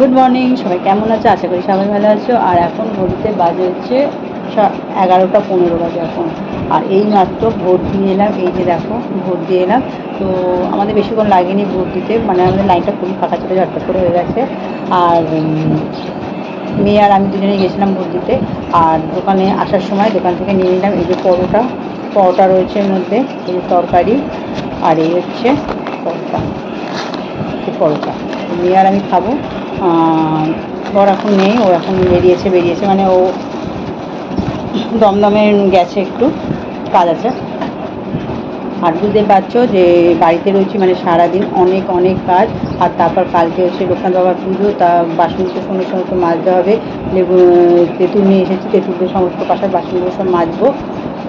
Good morning সবাই কেমন আছো? আশা করি সবাই ভালো আছো। আর এখন ঘড়িতে বাজে হচ্ছে এগারোটা পনেরো বাজে এখন। আর এই মাত্র ভোট দিয়ে এলাম। এই যে দেখো, ভোট দিয়ে এলাম। তো আমাদের বেশিক্ষণ লাগেনি ভোট দিতে। মানে আমাদের লাইনটা খুবই ফাঁকা ছিল, ঝটপট করে হয়ে গেছে। আর মেয়ে আর আমি দুজনে গেছিলাম ভোট দিতে। আর দোকানে আসার সময় দোকান থেকে নিয়ে নিলাম। এই যে পরোটা পরোটা রয়েছে এর মধ্যে। এই তরকারি। আর এই হচ্ছে পরোটা। হচ্ছে পরোটা। আর আমি খাব। বর এখন নেই, ও এখন বেরিয়েছে বেরিয়েছে মানে ও দমদমে গেছে একটু, কাজ আছে। আর বুঝতে পারছ যে বাড়িতে রয়েছি মানে সারাদিন অনেক অনেক কাজ। আর তারপর কালকে হচ্ছে লোকনাথ বাবার পুজো, তা বাসনগুলো সময় সমস্ত মাজতে হবে। লেবু, তেঁতুল নিয়ে এসেছি তেঁতুলগুলো সমস্ত পাশার বাসনগুলো সব মাজবো।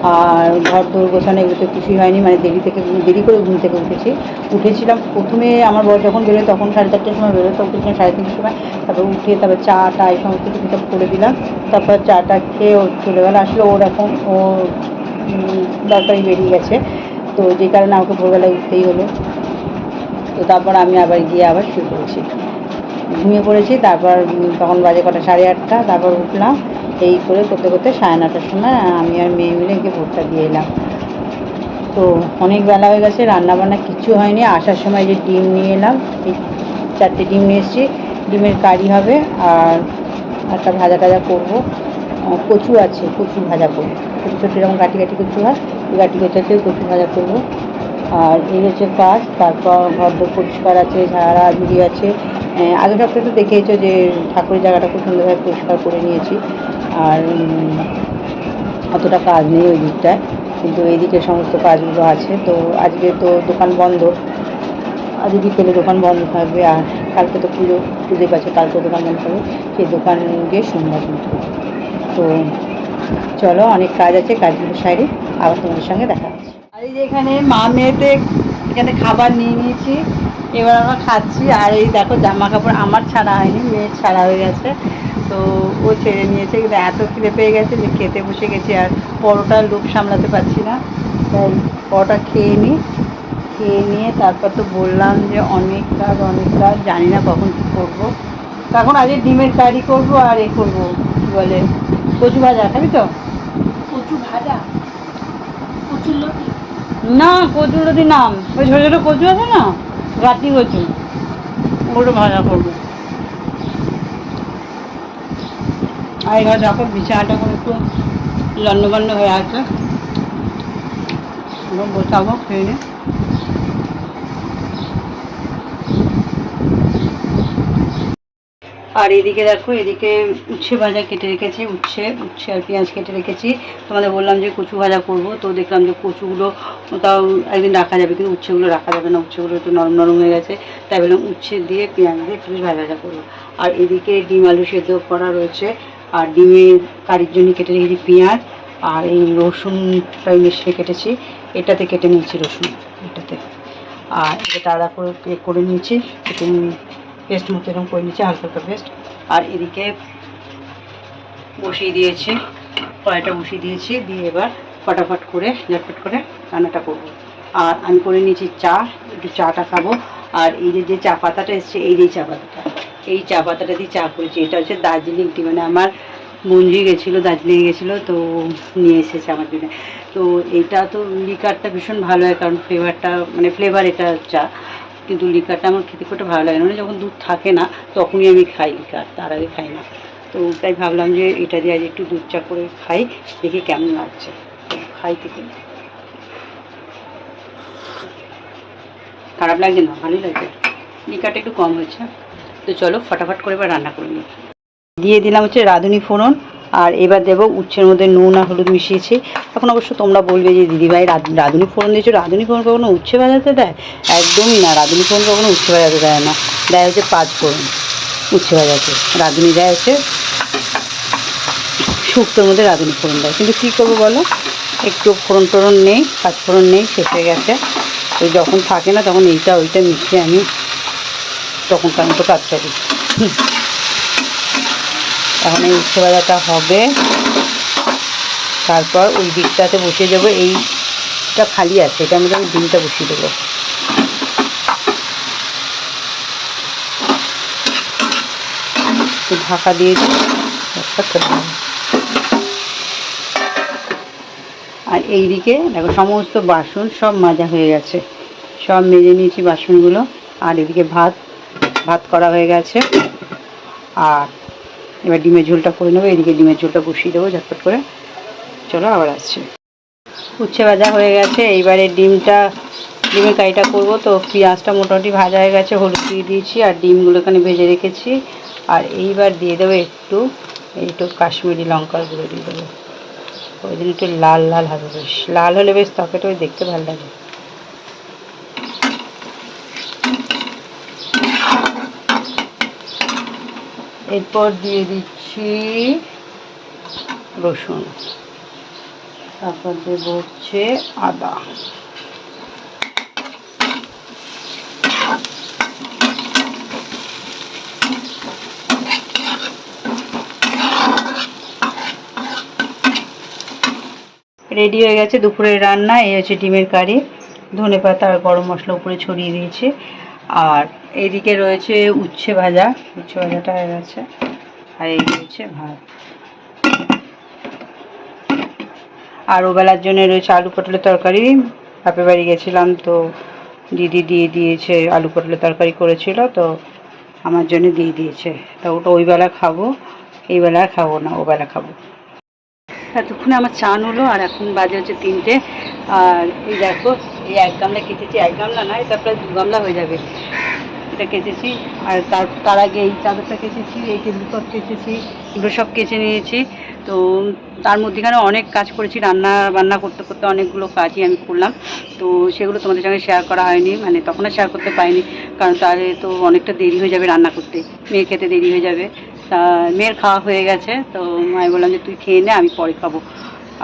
আর ঘর দৌড় গোছানো এগুলোতে কিছুই হয়নি মানে দেরি থেকে দেরি করে ঘুম থেকে উঠেছি। উঠেছিলাম প্রথমে আমার বর যখন বেরোয় তখন সাড়ে চারটের সময় বেরোয় তখন উঠেছিলাম সাড়ে তিনটের সময়। তারপর উঠে তারপর চা টা এই সমস্ত কিছু সব করে দিলাম। তারপর চাটা খেয়ে ও চলে গেল। আসলে ওর এখন ও উম, দরকারি বেরিয়ে গেছে। তো যে কারণে আমাকে ভোরবেলায় উঠতেই হলো। তো তারপর আমি আবার গিয়ে আবার শুয়ে পড়েছি। ঘুমিয়ে পড়েছি তারপর তখন বাজে কটা সাড়ে আটটা। তারপর উঠলাম। এই করে করতে করতে সাড়ে নটার সময় আমি আর মেয়ে মিলে গিয়ে ভোটটা দিয়ে এলাম। তো অনেক বেলা হয়ে গেছে রান্না বান্না কিছু হয়নি। আসার সময় যে ডিম নিয়ে এলাম চারটে ডিম নিয়ে এসেছি। ডিমের কারি হবে আর একটা ভাজা টাজা করব। কচু আছে, কচু ভাজা করব। ছোটো ছোটো এরকম কাটি কাটি কচু হয় কাটি কচু আছে কচু ভাজা করব। আর এই হচ্ছে কাজ, তারপর ঘর দোর পরিষ্কার আছে, ঝাড়া ঝুড়ি আছে। আগের সপ্তাহে তো দেখেইছো যে ঠাকুরের জায়গাটা খুব সুন্দরভাবে পরিষ্কার করে নিয়েছি। আর অতটা কাজ নেই ওই দিকটায়। কিন্তু এইদিকে সমস্ত কাজগুলো আছে। তো আজকে তো দোকান বন্ধ। আজ বিকেলে দোকান বন্ধ থাকবে আর কালকে তো পুজো। পুজো পাচ্ছে কালকে দোকান বন্ধ থাকবে। সেই দোকান গিয়ে সোমবার তো চলো, অনেক কাজ আছে, কাজগুলো সাইডে আবার তোমাদের সঙ্গে দেখা হচ্ছে। আর এই যে এখানে মা মেয়েতে এখানে খাবার নিয়ে নিয়েছি। এবার আমরা খাচ্ছি। আর এই দেখো, জামা কাপড় আমার ছাড়া হয়নি, মেয়ের ছাড়া হয়ে গেছে। তো ও ছেড়ে নিয়েছে কিন্তু এত খিদে পেয়ে গেছে যে খেতে বসে গেছি আর পরোটার লোভ সামলাতে পারছি না। তাই পরোটা খেয়ে নিই খেয়ে নিয়ে তারপর তো বললাম যে অনেক কাজ অনেক কাজ জানি না কখন কী করব। এখন আজকে ডিমের কারি করব আর এ করব কী বলে কচু ভাজা খাবি তো? কচু ভাজা? কচুর লতি? না কচু যদি নাম ওই ছোটো ছোটো কচু আছে না? গাতি কচু। ওটা ভাজা করব। আর এবার দেখো বিছানাটা করে একটু লন্ডবান্ন হয়ে আছে। এখন গোছাবো, খেয়ে আর এদিকে দেখো, এদিকে উচ্ছে ভাজা কেটে রেখেছি, উচ্ছে উচ্ছে আর পেঁয়াজ কেটে রেখেছি। তোমাদের বললাম যে কচু ভাজা করব, তো দেখলাম যে কচুগুলো তাও একদিন রাখা যাবে, কিন্তু উচ্ছেগুলো রাখা যাবে না, উচ্ছেগুলো একটু নরম নরম হয়ে গেছে। তাই বললাম উচ্ছে দিয়ে পেঁয়াজ দিয়ে একটু ভাজা ভাজা করব। আর এদিকে ডিম আলু সেদ্ধ করা রয়েছে আর ডিমের কারির জন্য কেটে রেখেছি পেঁয়াজ আর এই রসুনটাই মিশিয়ে কেটেছি। এটাতে কেটে নিয়েছি রসুন, এটাতে। আর এটা আলাদা করে করে নিয়েছি, একটু পেস্ট মতো এরকম করে নিয়েছি, হালকা হালকা পেস্ট আর এদিকে বসিয়ে দিয়েছি, কড়াইটা বসিয়ে দিয়েছি, দিয়ে এবার ফটাফট করে ঝটফট করে রান্নাটা করব। আর আমি করে নিয়েছি চা, একটু চাটা খাব। আর এই যে চা পাতাটা এসছে, এই যে চা পাতাটা। এই চা পাতাটা দিয়ে চা করেছি। এটা হচ্ছে দার্জিলিং টি মানে আমার মঞ্জি গেছিল দার্জিলিংয়ে গেছিল, তো নিয়ে এসেছে আমার জন্য। তো এটা তো লিকারটা ভীষণ ভালো হয়, কারণ ফ্লেভারটা মানে ফ্লেভার এটা চা। কিন্তু লিকারটা আমার খেতে খুব ভালো লাগে না। মানে যখন দুধ থাকে না, তখনই আমি খাই লিকার, তার আগে খাই না। তো তাই ভাবলাম যে এটা দিয়ে আজ একটু দুধ চা করে খাই, দেখি কেমন লাগছে। খাই থেকে খারাপ লাগছে না? ভালোই লাগছে। লিকারটা একটু কম হয়েছে। তো চলো ফটাফট করে এবার রান্না করে নিই। দিয়ে দিলাম হচ্ছে রাঁধুনি ফোড়ন, আর এবার দেবো উচ্ছের মধ্যে নুন আর হলুদ মিশিয়েছি। তখন অবশ্য তোমরা বলবে যে, দিদিভাই, রাধ- রাঁধুনি ফোড়ন দিয়েছ, রাঁধুনি ফোড়ন কখনো উচ্ছে ভাজাতে দেয়? একদমই না, রাঁধুনি ফোড়ন কখনো উচ্ছে ভাজাতে দেয় না। দেয় হচ্ছে পাঁচ ফোড়ন উচ্ছে ভাজাতে রাঁধুনি দেয় হচ্ছে শুক্তোর মধ্যে রাঁধুনি ফোড়ন দেয়। কিন্তু কী করব বলো? একটু ফোড়ন টোড়ন নেই, পাঁচ ফোড়ন নেই, শেষ হয়ে গেছে। তো যখন থাকে না, তখন এইটা ওইটা মিশিয়ে আমি তখনকার মতো কাজ করি। এখন এই উচ্ছে ভাজাটা হবে। তারপর ওই দিকটাতে বসিয়ে দেবো। এইটা খালি আছে। এটা মধ্যে আমি ডিমটা বসিয়ে দেবো। ঢাকা দিয়ে। আর এইদিকে দেখো সমস্ত বাসন সব মাজা হয়ে গেছে। সব মেজে নিয়েছি বাসনগুলো। আর এদিকে ভাত ভাত করা হয়ে গেছে। আর এবার ডিমের ঝোলটা করে নেব, এদিকে ডিমের ঝোলটা বসিয়ে দেবো ঝটপট করে। চলো আবার আসছি। উচ্ছে ভাজা হয়ে গেছে, এইবারে ডিমটা, ডিমের কারিটা করব তো। পেঁয়াজটা মোটামুটি ভাজা হয়ে গেছে, হলুদ দিয়ে দিয়েছি, আর ডিমগুলো এখানে ভেজে রেখেছি। আর এইবার দিয়ে দেবো একটু একটু কাশ্মীরি লঙ্কার গুঁড়ো দিয়ে দেবো। ওই জন্য একটু লাল লাল হবে বেশ। লাল হলে বেশ ওই দেখতে ভালো লাগে। এরপর দিয়ে দিচ্ছি রসুন। তারপর দেবো হচ্ছে আদা। রেডি হয়ে গেছে দুপুরের রান্না, এই হচ্ছে ডিমের কারি। ধনে পাতা আর গরম মশলা উপরে ছড়িয়ে দিয়েছি। আর এইদিকে রয়েছে উচ্ছে ভাজা, উচ্ছে ভাজাটা হয়ে গেছে। আর এই হচ্ছে ভাত। আর ওবেলার জন্য রয়েছে আলু পটলের তরকারি। বাপের বাড়ি গেছিলাম তো দিদি দিয়ে দিয়েছে, আলু পটলের তরকারি করেছিল তো আমার জন্য দিয়ে দিয়েছে। তা ওটা ওই বেলা খাব, এই বেলা আর খাব না ওবেলা খাব। এতক্ষণে আমার চান হলো, আর এখন বাজে হচ্ছে তিনটে। আর এই দেখো এই এক গামলা কেটেছি এক গামলা না, এটা প্রায় দু গামলা হয়ে যাবে। এটা কেচেছি, আর তার তার আগে এই চাদরটা কেচেছি, এই টেবিল ক্লথ কেচেছি, এগুলো সব কেচে নিয়েছি। তো তার মধ্যেখানে অনেক কাজ করেছি, রান্না বান্না করতে করতে অনেকগুলো কাজই আমি করলাম। তো সেগুলো তোমাদের সঙ্গে শেয়ার করা হয়নি মানে তখন শেয়ার করতে পারিনি, কারণ তাহলে তো অনেকটা দেরি হয়ে যাবে রান্না করতে। মেয়ে খেতে দেরি হয়ে যাবে। তা মেয়ের খাওয়া হয়ে গেছে, তো আমি বললাম যে তুই খেয়ে নে, আমি পরে খাব।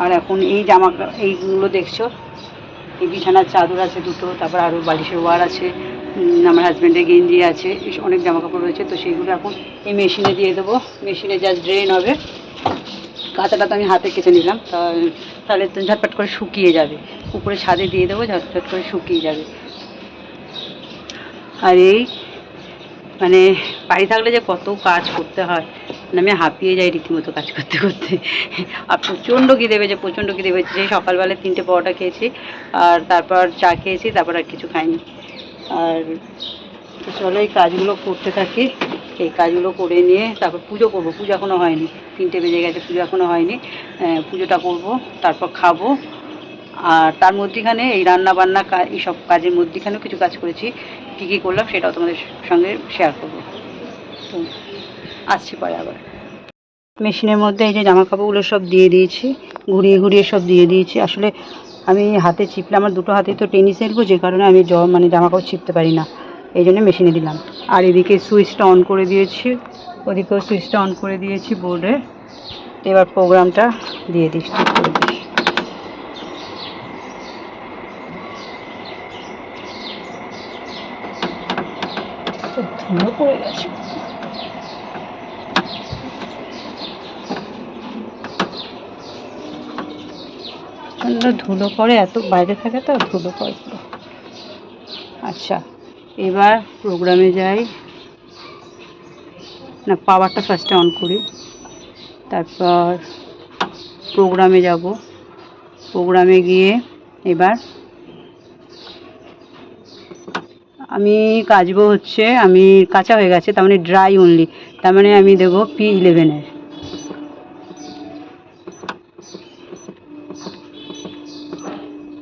আর এখন এই জামা, এইগুলো দেখছ এই বিছানার চাদর আছে দুটো, তারপর আরও বালিশের ওয়ার আছে আমার হাজব্যান্ডের গেঞ্জি আছে অনেক জামা কাপড় রয়েছে, তো সেইগুলো এখন এই মেশিনে দিয়ে দেবো। মেশিনে জাস্ট ড্রেন হবে। কাঁচাটা তো আমি হাতে কেটে নিলাম, তা, তাহলে ঝটপট করে শুকিয়ে যাবে। উপরে ছাদে দিয়ে দেবো, ঝটপট করে শুকিয়ে যাবে। আর এই মানে বাড়ি থাকলে যে কত কাজ করতে হয়। মানে আমি হাঁপিয়ে যাই রীতিমতো কাজ করতে করতে। আর প্রচণ্ড দেবে যে প্রচণ্ড কী দেবে যে সকালবেলা তিনটে পরোটা খেয়েছি, আর তারপর চা খেয়েছি, তারপর আর কিছু খাইনি। আর চলো, এই কাজগুলো করতে থাকি। এই কাজগুলো করে নিয়ে তারপর পুজো করব। পুজো এখনও হয়নি। তিনটে বেজে গেছে, পুজো এখনও হয়নি। পুজোটা করব, তারপর খাব। আর তার মধ্যেখানে এই রান্না বান্না এইসব কাজের মধ্যেখানেও কিছু কাজ করেছি। কী কী করলাম সেটাও তোমাদের সঙ্গে শেয়ার করব। তো আসছি পরে আবার মেশিনের মধ্যে এই যে জামা কাপড়গুলো সব দিয়ে দিয়েছি, ঘুরিয়ে ঘুরিয়ে সব দিয়ে দিয়েছি। আসলে আমি হাতে চিপলে, আমার দুটো হাতে তো টেনিস এলবো, যে কারণে আমি জ মানে জামা কাপড় চিপতে পারি না। এই জন্য মেশিনে দিলাম। আর এদিকে সুইচটা অন করে দিয়েছি, ওদিকেও সুইচটা অন করে দিয়েছি বোর্ডে। এবার প্রোগ্রামটা দিয়ে করে তো ধুলো পড়ে গেছে। প্রচণ্ড ধুলো পড়ে, এত বাইরে থাকে তো, ধুলো পড়ে। আচ্ছা এবার প্রোগ্রামে যাই। না পাওয়ারটা ফার্স্টে অন করি। তারপর প্রোগ্রামে যাব। প্রোগ্রামে গিয়ে এবার আমি কাচবো হচ্ছে, আমি কাঁচা হয়ে গেছে, তার মানে ড্রাই অনলি তার মানে আমি দেবো পি ইলেভেনের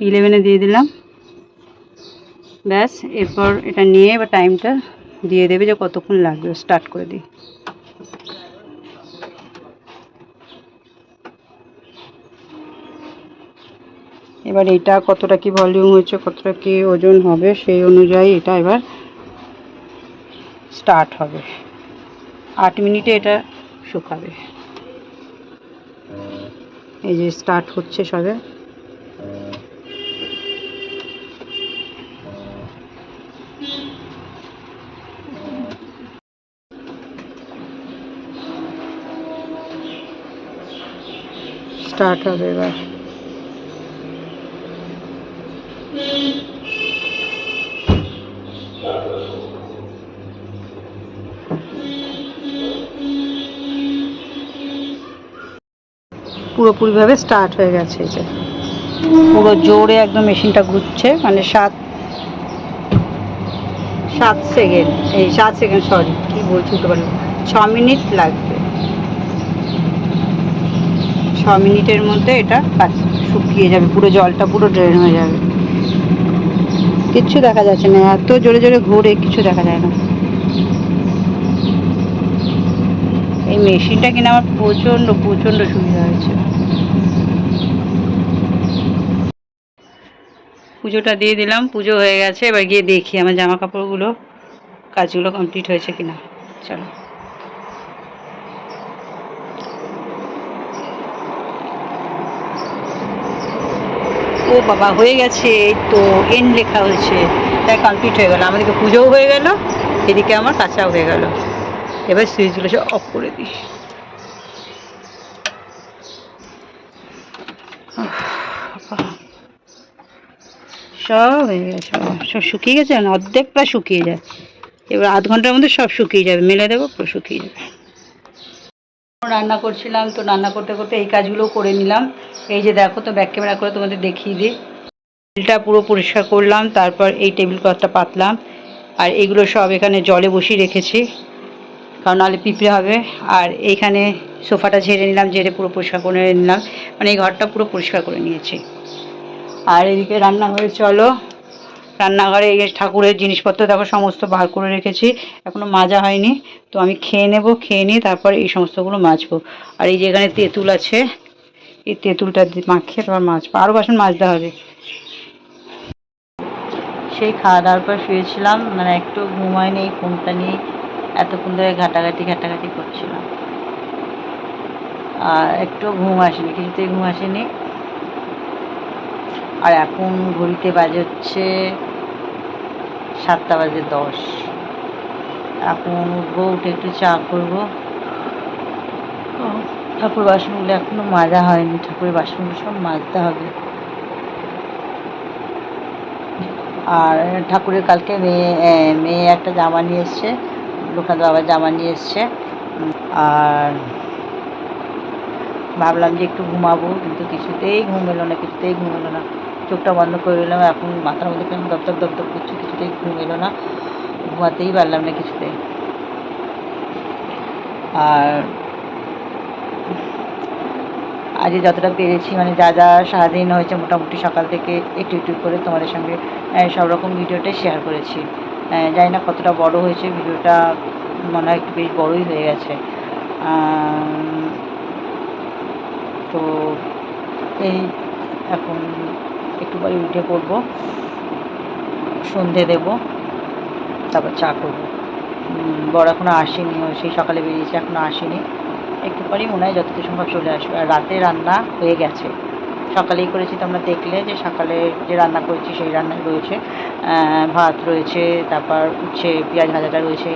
ইলেভেনে দিয়ে দিলাম। ব্যাস, এরপর এটা নিয়ে এবার টাইমটা দিয়ে দেবে যে কতক্ষণ লাগবে স্টার্ট করে দিই। এবার এটা কতটা কি ভলিউম হয়েছে, কতটা কি ওজন হবে, সেই অনুযায়ী এটা এবার স্টার্ট হবে। আট মিনিটে এটা শুকাবে। এই যে স্টার্ট হচ্ছে সবে। স্টার্ট হবে এবার। পুরোপুরিভাবে স্টার্ট হয়ে গেছে যে পুরো জোরে একদম মেশিনটা ঘুরছে মানে সাত সাত সেকেন্ড এই সাত সেকেন্ড সরি কী বলছি তো ছ মিনিট লাগবে। মিনিটের মধ্যে এটা শুকিয়ে যাবে, পুরো জলটা পুরো ড্রেন হয়ে যাবে। কিচ্ছু দেখা যাচ্ছে না, এত জোরে জোরে ঘুরে কিছু দেখা যায় না। এই মেশিনটা কিনে আমার প্রচণ্ড প্রচণ্ড সুবিধা হয়েছে। পুজোটা দিয়ে দিলাম, পুজো হয়ে গেছে, এবার গিয়ে দেখি আমার জামা কাপড়গুলো কাজগুলো কমপ্লিট হয়েছে কিনা। চলো। ও বাবা হয়ে গেছে তো এন লেখা হয়েছে। তাই কমপ্লিট হয়ে গেল। আমাদেরকে পুজোও হয়ে গেল, এদিকে আমার কাঁচাও হয়ে গেল। এবার সুইচগুলো সব অফ করে দিই। সব হয়ে গেছে, সব শুকিয়ে গেছে না অর্ধেক প্রায় শুকিয়ে যায়। এবার আধ ঘণ্টার মধ্যে সব শুকিয়ে যাবে, মেলে দেবো শুকিয়ে যাবে। রান্না করছিলাম, তো রান্না করতে করতে এই কাজগুলো করে নিলাম। এই যে দেখো তো ব্যাক ক্যামেরা করে তোমাদের দেখিয়ে দিই। টেবিলটা পুরো পরিষ্কার করলাম, তারপর এই টেবিল ক্লথটা পাতলাম। আর এগুলো সব এখানে জলে বসিয়ে রেখেছি, কারণ নাহলে পিঁপড়ে হবে। আর এইখানে সোফাটা ঝেড়ে নিলাম, ঝেড়ে পুরো পরিষ্কার করে নিলাম। মানে এই ঘরটা পুরো পরিষ্কার করে নিয়েছি। আর এদিকে রান্না রান্নাঘরে চলো। রান্নাঘরে এই ঠাকুরের জিনিসপত্র দেখো, সমস্ত বার করে রেখেছি। এখনও মাজা হয়নি, তো আমি খেয়ে নেব, খেয়ে নিয়ে তারপর এই সমস্তগুলো মাজবো। আর এই যে এখানে তেঁতুল আছে, এই তেঁতুলটা মাখিয়ে তারপর মাজবো। আরও বাসন মাজতে হবে। সেই খাওয়া দাওয়ার পর শুয়েছিলাম মানে একটু ঘুমায় নেই ফোনটা নিয়ে এতক্ষণ ধরে ঘাটাঘাটি ঘাটাঘাটি করছিলাম। আর একটু ঘুম আসেনি, কিছুতেই ঘুম আসেনি। আর এখন ঘড়িতে বাজে হচ্ছে সাতটা বাজে দশ। এখন উঠবো উঠে একটু চা করব। ঠাকুর বাসনগুলো এখনও মাজা হয়নি। ঠাকুরের বাসনগুলো সব মাজতে হবে। আর ঠাকুরের কালকে মেয়ে মেয়ে একটা জামা নিয়ে এসছে। লোকনাথ বাবার জামা নিয়ে এসছে। আর ভাবলাম যে একটু ঘুমাবো কিন্তু কিছুতেই ঘুম এলো না কিছুতেই ঘুম এলো না। চোখটা বন্ধ করে দিলাম এখন মাথার মধ্যে কেমন দপদপ দপদপ করছে কিছুতেই ঘুম এলো না। ঘুমাতেই পারলাম না কিছুতেই। আর আজকে যতটা পেরেছি মানে যা যা সারাদিন হয়েছে মোটামুটি সকাল থেকে একটু একটু করে তোমাদের সঙ্গে সব রকম ভিডিওটাই শেয়ার করেছি। জানি না কতটা বড় হয়েছে, ভিডিওটা মনে হয় একটু বেশ বড়ই হয়ে গেছে। তো এই এখন একটু পরে উঠে পড়ব, সন্ধে দেব, তারপর চা করব। বড় এখনও আসেনি সেই সকালে বেরিয়েছে এখনও আসেনি। একটু পরেই মনে হয় যতটা সম্ভব চলে আসবে। আর রাতে রান্না হয়ে গেছে। সকালেই করেছি তোমরা দেখলে যে সকালে যে রান্না করেছি সেই রান্নাই রয়েছে। ভাত রয়েছে, তারপর উচ্ছে পেঁয়াজ ভাজাটা রয়েছে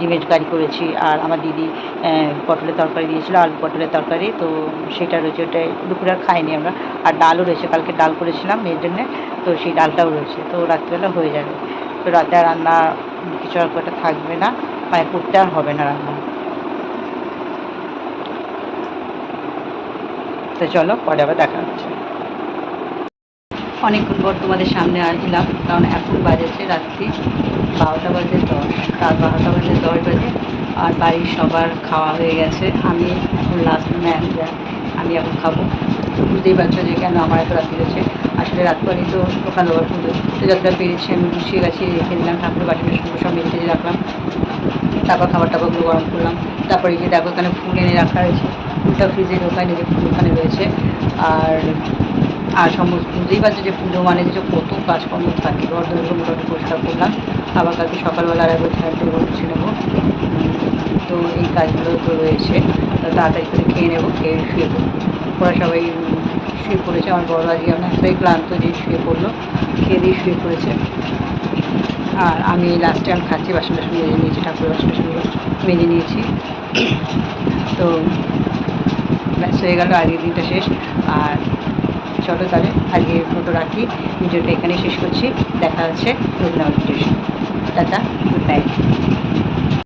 ডিমের কারি করেছি আর আমার দিদি পটলের তরকারি দিয়েছিল, আলু পটলের তরকারি, তো সেটা রয়েছে, ওটাই দুপুরে আর খাইনি আমরা। আর ডালও রয়েছে, কালকে ডাল করেছিলাম মেয়ের জন্যে, তো সেই ডালটাও রয়েছে, তো রাত্রিবেলা হয়ে যাবে। তো রাতে আর রান্না কিছু আর একটা থাকবে না মানে করতে আর হবে না রান্না। তো চলো, পরে আবার দেখা হচ্ছে। অনেকক্ষণ পর তোমাদের সামনে আসলাম কারণ এখন বাজেছে রাত্রি। বারোটা বাজে, দশ, রাত বারোটা বাজে, দশ বাজে, আর বাড়ির সবার খাওয়া হয়ে গেছে। আমি লাস্ট ম্যান আমি এখন খাব। বুঝতেই পারছ যে কেন আমার এত রাত্রি হয়েছে আসলে রাত পরেই তো দোকান দেওয়ার পুজো। তো যতটা পেরেছি, আমি গুছিয়ে গাছিয়ে রেখে দিলাম, ঠাকুরের বাসনের সঙ্গে সব মেঝে রাখলাম। তারপর খাবার টাবারগুলো গরম করলাম। তারপরে যে দেখো এখানে ফুল এনে রাখা হয়েছে ফুলটা ফ্রিজে ঢোকায় যে ফুল ওখানে রয়েছে। আর আর সমস্ত বুঝতেই পারছ যে পুজো মানে যে কত কাজকর্ম থাকে। দরগুলো মোটামুটি পরিষ্কার করলাম। আবার কালকে সকালবেলা আর একবার ঝাড় দিয়ে মুছে নেব। তো এই কাজগুলো তো রয়েছে। তাড়াতাড়ি করে খেয়ে নেব, খেয়ে শুয়ে পড়ব। ওরা সবাই শুয়ে পড়েছে। আমার বড় আজকে অনেকটাই ক্লান্ত যে শুয়ে পড়ল, খেয়ে দিয়ে শুয়ে পড়েছে। আর আমি লাস্ট টাইম খাচ্ছি, বাসন টাসন মেজে নিয়েছি, ঠাকুরের বাসন টাসনগুলো মেজে নিয়েছি। তো ব্যাস, হয়ে গেল, আজকের দিনটা শেষ। আর চলো তাহলে আজকে ফটো রাখি। ভিডিওটা এখানে শেষ করছি। দেখা হচ্ছে নতুন আমার ভিডিও টাটা গুড নাইট